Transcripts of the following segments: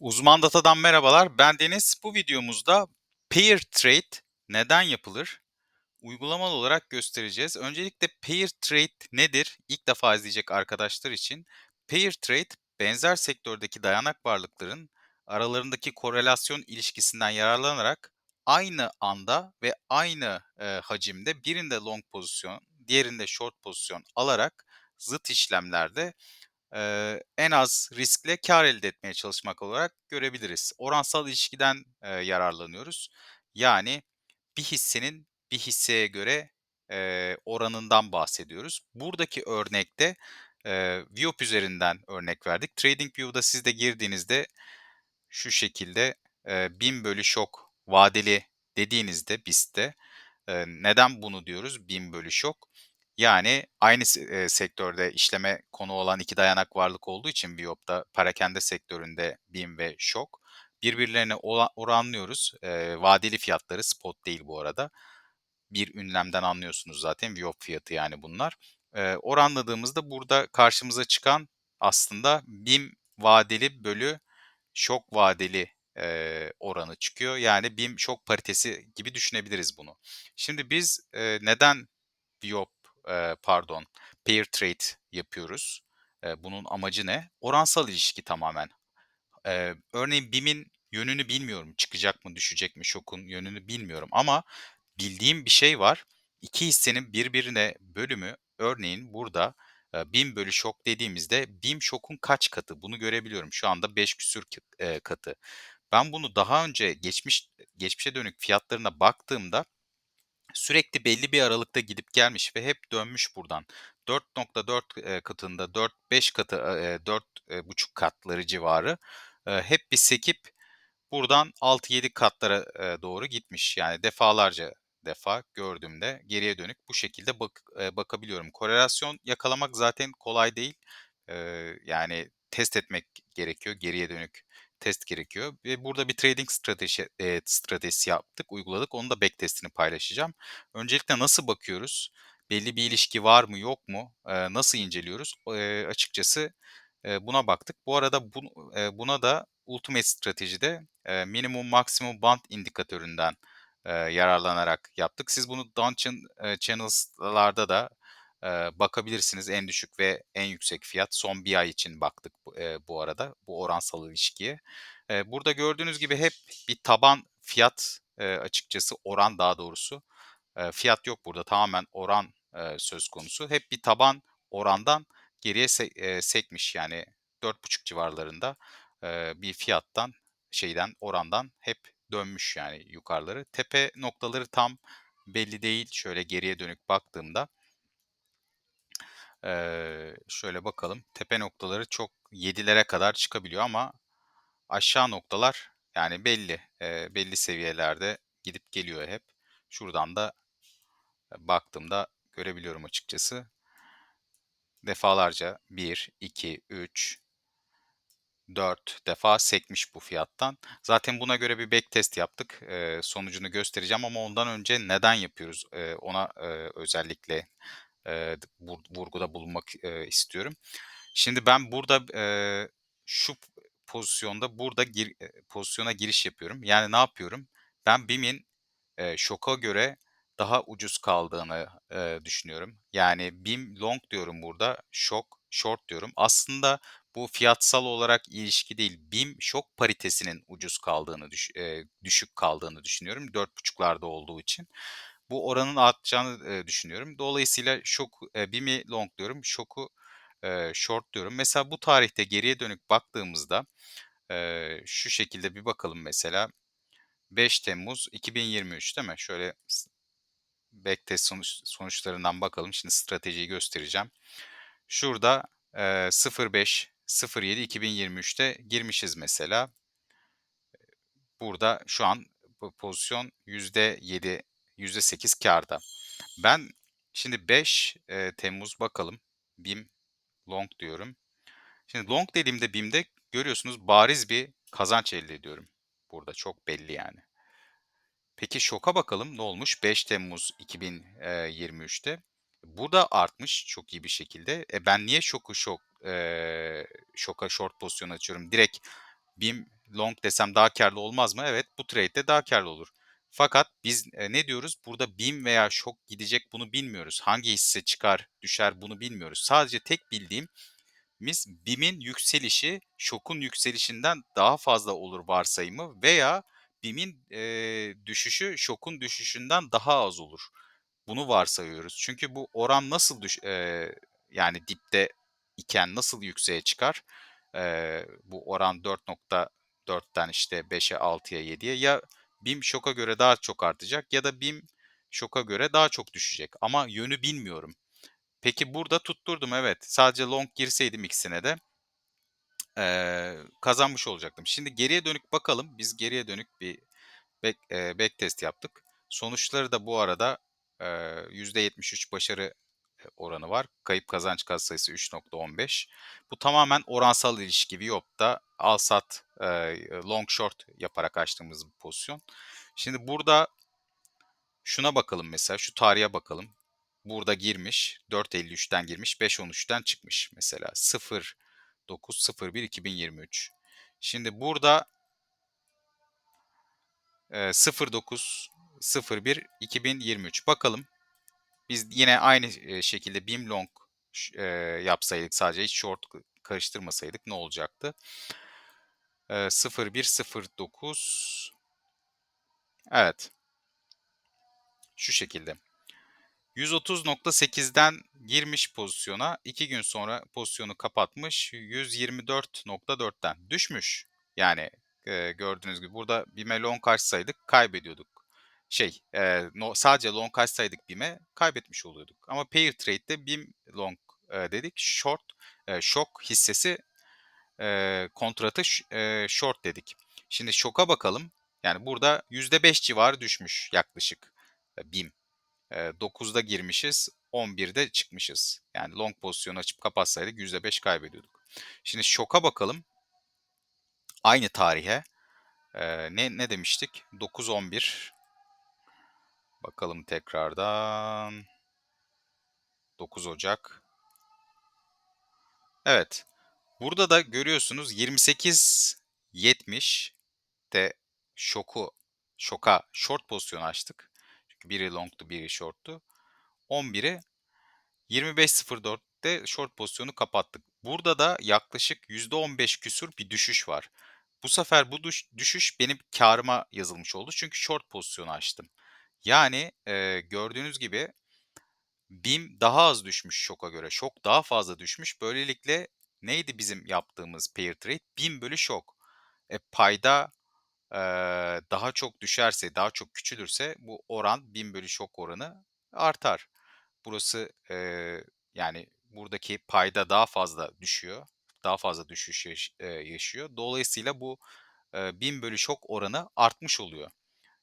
Uzman Data'dan merhabalar. Ben Deniz. Bu videomuzda pair trade neden yapılır? Uygulamalı olarak göstereceğiz. Öncelikle pair trade nedir? İlk defa izleyecek arkadaşlar için. Pair trade benzer sektördeki dayanak varlıkların aralarındaki korelasyon ilişkisinden yararlanarak aynı anda ve aynı e, hacimde birinde long pozisyon, diğerinde short pozisyon alarak zıt işlemlerde Eee, en az riskle kâr elde etmeye çalışmak olarak görebiliriz. Oransal ilişkiden, eee, yararlanıyoruz. Yani bir hissenin bir hisseye göre, eee, oranından bahsediyoruz. Buradaki örnekte, eee, Viop üzerinden örnek verdik. TradingView'da siz de girdiğinizde şu şekilde, eee, 1000 bölü şok vadeli dediğinizde BIST'te, eee, neden bunu diyoruz 1000 bölü şok? Yani aynı se sektörde işleme konu olan 2 dayanak varlık olduğu için Viop'ta perakende sektöründe BİM ve ŞOK birbirlerine oranlıyoruz. Eee, vadeli fiyatları, spot değil bu arada. Bir ünlemden anlıyorsunuz zaten Viop fiyatı yani bunlar. Eee, oranladığımızda burada karşımıza çıkan aslında BİM vadeli bölü şok vadeli, eee, oranı çıkıyor. Yani BİM şok paritesi gibi düşünebiliriz bunu. Şimdi biz, eee, neden Viop, pardon, pair trade yapıyoruz? Bunun amacı ne? Oransal ilişki tamamen. Örneğin BİM'in yönünü bilmiyorum. Çıkacak mı, düşecek mi? Şokun yönünü bilmiyorum ama bildiğim bir şey var. 2 hissenin birbirine bölümü örneğin burada, 1000 bölü şok dediğimizde BİM şokun kaç katı? Bunu görebiliyorum. Şu anda 5 küsur kı eee, katı. Ben bunu daha önce geçmiş geçmişe dönük fiyatlarına baktığımda sürekli belli bir aralıkta gidip gelmiş ve hep dönmüş buradan. 4.4 eee, katında 4-5 katı, eee, 4,5 katları civarı, hep bir sekip buradan 6-7 katlara, doğru gitmiş. Yani defalarca defa gördüğümde geriye dönük bu şekilde bak bakabiliyorum. Korelasyon yakalamak zaten kolay değil. Yani test etmek gerekiyor, geriye dönük test gerekiyor ve burada bir trading strateji eee, stratejisi yaptık, uyguladık. Onun da back test'ini paylaşacağım. Öncelikle nasıl bakıyoruz? Belli bir ilişki var mı, yok mu? Eee, nasıl inceliyoruz? Eee, açıkçası, eee, buna baktık. Bu arada bun eee, buna da Ultimate Stratejide, eee, minimum maksimum band indikatöründen, eee, yararlanarak yaptık. Siz bunu Dungeon eee, Channels'larda da, eee, bakabilirsiniz. En düşük ve en yüksek fiyat son 1 ay için baktık eee, bu arada bu oransal ilişkiye. Eee, burada gördüğünüz gibi hep bir taban fiyat, eee, açıkçası oran daha doğrusu. Eee, fiyat yok burada tamamen oran, eee, söz konusu. Hep bir taban orandan geriye se eee, sekmiş yani 4,5 civarlarında, eee, bir fiyattan, şeyden, orandan hep dönmüş yani yukarıları. Tepe noktaları tam belli değil şöyle geriye dönük baktığımda. Eee, şöyle bakalım. Tepe noktaları çok 7'lere kadar çıkabiliyor ama aşağı noktalar yani belli, eee, belli seviyelerde gidip geliyor hep. Şuradan da e, baktığımda görebiliyorum açıkçası. Defalarca 1, 2, 3, 4 defa sekmiş bu fiyattan. Zaten buna göre bir backtest yaptık. Eee, sonucunu göstereceğim ama ondan önce neden yapıyoruz, eee, ona, eee, özellikle, vur vurguda bulunmak, eee, istiyorum. Şimdi ben burada, eee, şu pozisyonda burada gir pozisyona giriş yapıyorum. Yani ne yapıyorum? Ben BİM'in, eee, şoka göre daha ucuz kaldığını, eee, düşünüyorum. Yani BİM long diyorum burada, şok short diyorum. Aslında bu fiyatsal olarak ilişki değil, BİM şok paritesinin ucuz kaldığını düş eee, düşük kaldığını düşünüyorum 4,5'larda olduğu için. Bu oranın artacağını, eee, düşünüyorum. Dolayısıyla şok eee, BİM'i long diyorum, şoku, eee, short diyorum. Mesela bu tarihte geriye dönük baktığımızda, eee, şu şekilde bir bakalım mesela. 5 Temmuz 2023 değil mi? Şöyle backtest sonuç sonuçlarından bakalım. Şimdi stratejiyi göstereceğim. Şurada, eee, 05.07.2023'te girmişiz mesela. Burada şu an bu pozisyon %7, %8 kârda. Ben şimdi 5, eee, Temmuz bakalım. BİM long diyorum. Şimdi long dediğimde BİM'de görüyorsunuz bariz bir kazanç elde ediyorum. Burada çok belli yani. Peki şoka bakalım ne olmuş 5 Temmuz 2023'te? Bu da artmış çok iyi bir şekilde. E, ben niye şoku şok eee, şoka short pozisyon açıyorum? Direkt BİM long desem daha kârlı olmaz mı? Evet, bu trade'de daha kârlı olur. Fakat biz, eee, ne diyoruz? Burada BİM veya şok gidecek bunu bilmiyoruz. Hangi hisse çıkar, düşer bunu bilmiyoruz. Sadece tek bildiğimiz BİM'in yükselişi şokun yükselişinden daha fazla olur varsayımı veya BİM'in, eee, düşüşü şokun düşüşünden daha az olur. Bunu varsayıyoruz. Çünkü bu oran nasıl düş eee, yani dipte iken nasıl yükseğe çıkar? Eee, bu oran 4.4'ten işte 5'e, 6'ya, 7'ye ya BİM şoka göre daha çok artacak ya da BİM şoka göre daha çok düşecek ama yönü bilmiyorum. Peki burada tutturdum evet. Sadece long girseydim ikisine de eee, kazanmış olacaktım. Şimdi geriye dönük bakalım. Biz geriye dönük bir back, eee, backtest yaptık. Sonuçları da bu arada eee, %73 başarı oranı var. Kayıp kazanç katsayısı 3.15. Bu tamamen oransal ilişki. Viyop'ta al sat, eee, long short yaparak açtığımız bir pozisyon. Şimdi burada şuna bakalım mesela, şu tarihe bakalım. Burada girmiş, 4.53'ten girmiş, 5.13'ten çıkmış mesela. 09.01.2023. Şimdi burada eee 09.01.2023 bakalım. Biz yine aynı şekilde BİM long eee, yapsaydık sadece hiç short karıştırmasaydık ne olacaktı? Eee, 01.09 Evet. Şu şekilde. 130.8'den girmiş pozisyona, 2 gün sonra pozisyonu kapatmış 124.4'ten düşmüş. Yani eee, gördüğünüz gibi burada BİM'e long açsaydık kaybediyorduk. Şey, eee, no, sadece long açsaydık BİM'e kaybetmiş oluyorduk. Ama pair trade'de BİM long eee, dedik, short, eee, şok hissesi eee, kontratı eee, short dedik. Şimdi şoka bakalım. Yani burada %5 civarı düşmüş yaklaşık e, BİM. Eee, 9'da girmişiz, 11'de çıkmışız. Yani long pozisyonu açıp kapatsaydık %5 kaybediyorduk. Şimdi şoka bakalım. Aynı tarihe. Eee, ne ne demiştik? 9-11. Bakalım tekrardan. 9 Ocak. Evet. Burada da görüyorsunuz 28-70 de şoku şoka short pozisyon açtık. Çünkü biri longtu, biri shorttu. 11'i 25.04'te short pozisyonu kapattık. Burada da yaklaşık %15 küsur bir düşüş var. Bu sefer bu düş- düşüş benim karıma yazılmış oldu. Çünkü short pozisyonu açtım. Yani e, gördüğünüz gibi BİM daha az düşmüş şoka göre. Şok daha fazla düşmüş. Böylelikle neydi bizim yaptığımız pair trade? BİM bölü şok. E, payda e, daha çok düşerse, daha çok küçülürse bu oran BİM bölü şok oranı artar. Burası e, yani buradaki payda daha fazla düşüyor. Daha fazla düşüş yaş- e, yaşıyor. Dolayısıyla bu e, BİM bölü şok oranı artmış oluyor.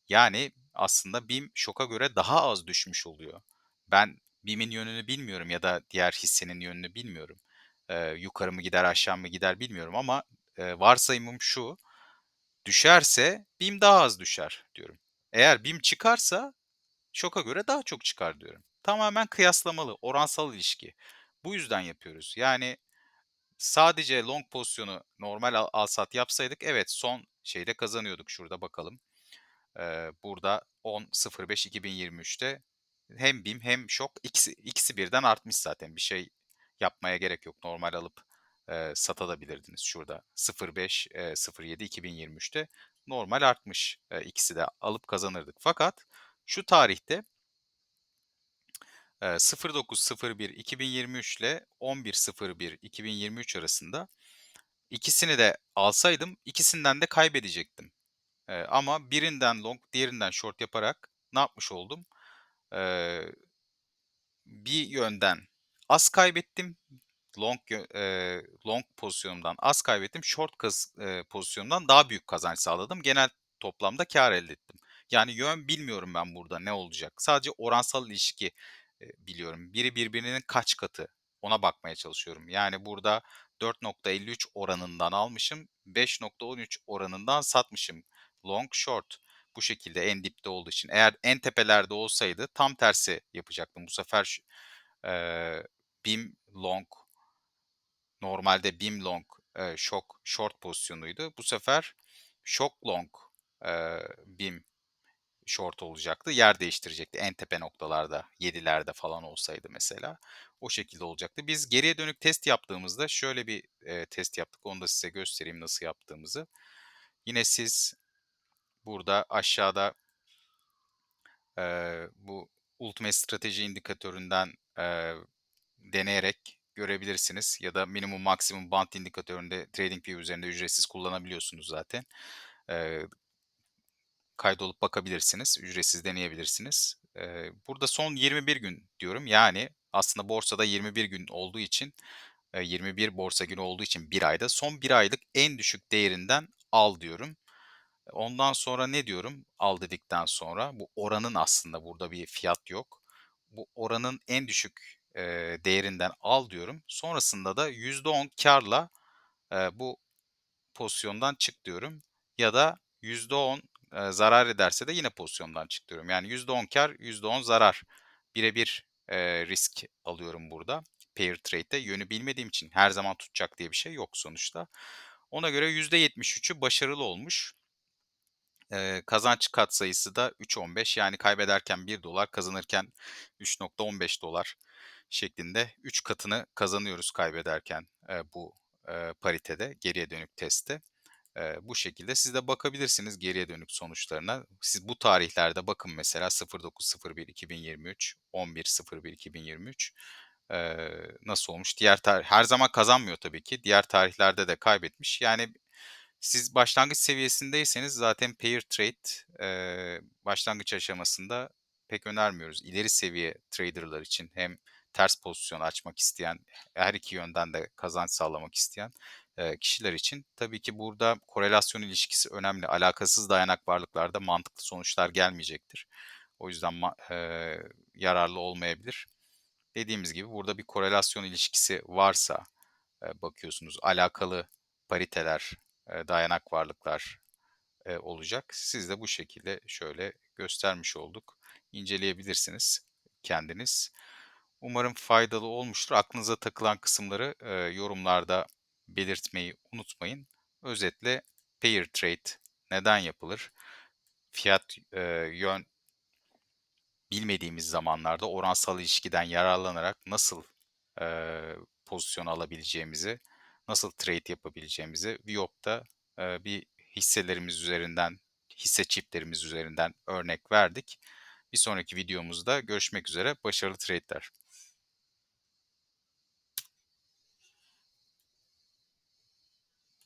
Yani aslında BİM şoka göre daha az düşmüş oluyor. Ben BİM'in yönünü bilmiyorum ya da diğer hissenin yönünü bilmiyorum. Eee, yukarı mı gider aşağı mı gider bilmiyorum ama eee, varsayımım şu. Düşerse BİM daha az düşer diyorum. Eğer BİM çıkarsa şoka göre daha çok çıkar diyorum. Tamamen kıyaslamalı, oransal ilişki. Bu yüzden yapıyoruz. Yani sadece long pozisyonu normal al, al sat yapsaydık evet son şeyde kazanıyorduk. Şurada bakalım. Eee, burada 10.05.2023'te hem BİM hem şok ikisi, ikisi birden artmış zaten. Bir şey yapmaya gerek yok. Normal alıp eee satabilirdiniz şurada. 05 eee, 07 2023'te normal artmış. Eee, ikisi de alıp kazanırdık. Fakat şu tarihte eee 09.01 2023 ile 11.01 2023 arasında ikisini de alsaydım ikisinden de kaybedecektim. Eee, ama birinden long, diğerinden short yaparak ne yapmış oldum? Eee, bir yönden az kaybettim. Long eee, long pozisyonumdan az kaybettim. Short kaz, eee, pozisyonumdan daha büyük kazanç sağladım. Genel toplamda kar elde ettim. Yani yön bilmiyorum ben burada ne olacak. Sadece oransal ilişki eee, biliyorum. Biri birbirinin kaç katı ona bakmaya çalışıyorum. Yani burada 4.53 oranından almışım, 5.13 oranından satmışım. Long short bu şekilde en dipte olduğu için. Eğer en tepelerde olsaydı tam tersi yapacaktım. Bu sefer eee BİM long normalde BİM long eee, şok short pozisyonuydu. Bu sefer shock long, eee, BIM short olacaktı. Yer değiştirecekti en tepe noktalarda, 7'lerde falan olsaydı mesela. O şekilde olacaktı. Biz geriye dönük test yaptığımızda şöyle bir, eee, test yaptık. Onu da size göstereyim nasıl yaptığımızı. Yine siz burada aşağıda eee, bu Ultimate Strateji indikatöründen, eee, deneyerek görebilirsiniz ya da minimum maksimum band indikatöründe TradingView üzerinde ücretsiz kullanabiliyorsunuz zaten. Eee kaydolup bakabilirsiniz, ücretsiz deneyebilirsiniz. Eee, burada son 21 gün diyorum. Yani aslında borsada 21 gün olduğu için, eee, 21 borsa günü olduğu için 1 ayda son 1 aylık en düşük değerinden al diyorum. Ondan sonra ne diyorum al dedikten sonra? Bu oranın aslında burada bir fiyat yok. Bu oranın en düşük, eee, değerinden al diyorum. Sonrasında da %10 kârla, eee, bu pozisyondan çık diyorum ya da %10, eee, zarar ederse de yine pozisyondan çık diyorum. Yani %10 kâr, %10 zarar. Bire bir, eee, risk alıyorum burada pair trade'de. Yönü bilmediğim için her zaman tutacak diye bir şey yok sonuçta. Ona göre %73'ü başarılı olmuş. Eee, kazanç katsayısı da 3.15 yani kaybederken $1, kazanırken $3.15 şeklinde 3 katını kazanıyoruz kaybederken, eee, bu, eee, paritede, geriye dönük testte. Eee, bu şekilde siz de bakabilirsiniz geriye dönük sonuçlarına. Siz bu tarihlerde bakın mesela 09.01.2023, 11.01.2023 eee, nasıl olmuş? Diğer tarih her zaman kazanmıyor tabii ki. Diğer tarihlerde de kaybetmiş. Yani siz başlangıç seviyesindeyseniz zaten pair trade, eee, başlangıç aşamasında pek önermiyoruz. İleri seviye trader'lar için hem ters pozisyon açmak isteyen, her iki yönden de kazanç sağlamak isteyen, eee, kişiler için tabii ki burada korelasyon ilişkisi önemli. Alakasız dayanak varlıklarda mantıklı sonuçlar gelmeyecektir. O yüzden eee, yararlı olmayabilir. Dediğimiz gibi burada bir korelasyon ilişkisi varsa, eee, bakıyorsunuz alakalı pariteler, dayanak varlıklar, olacak. Siz de bu şekilde şöyle göstermiş olduk. İnceleyebilirsiniz kendiniz. Umarım faydalı olmuştur. Aklınıza takılan kısımları, yorumlarda belirtmeyi unutmayın. Özetle pair trade neden yapılır? Fiyat, eee, yön bilmediğimiz zamanlarda oransal ilişkiden yararlanarak nasıl, eee, pozisyon alabileceğimizi, nasıl trade yapabileceğimizi Viyop'ta, eee, bir hisselerimiz üzerinden, hisse çiftlerimiz üzerinden örnek verdik. Bir sonraki videomuzda görüşmek üzere, başarılı trade'ler.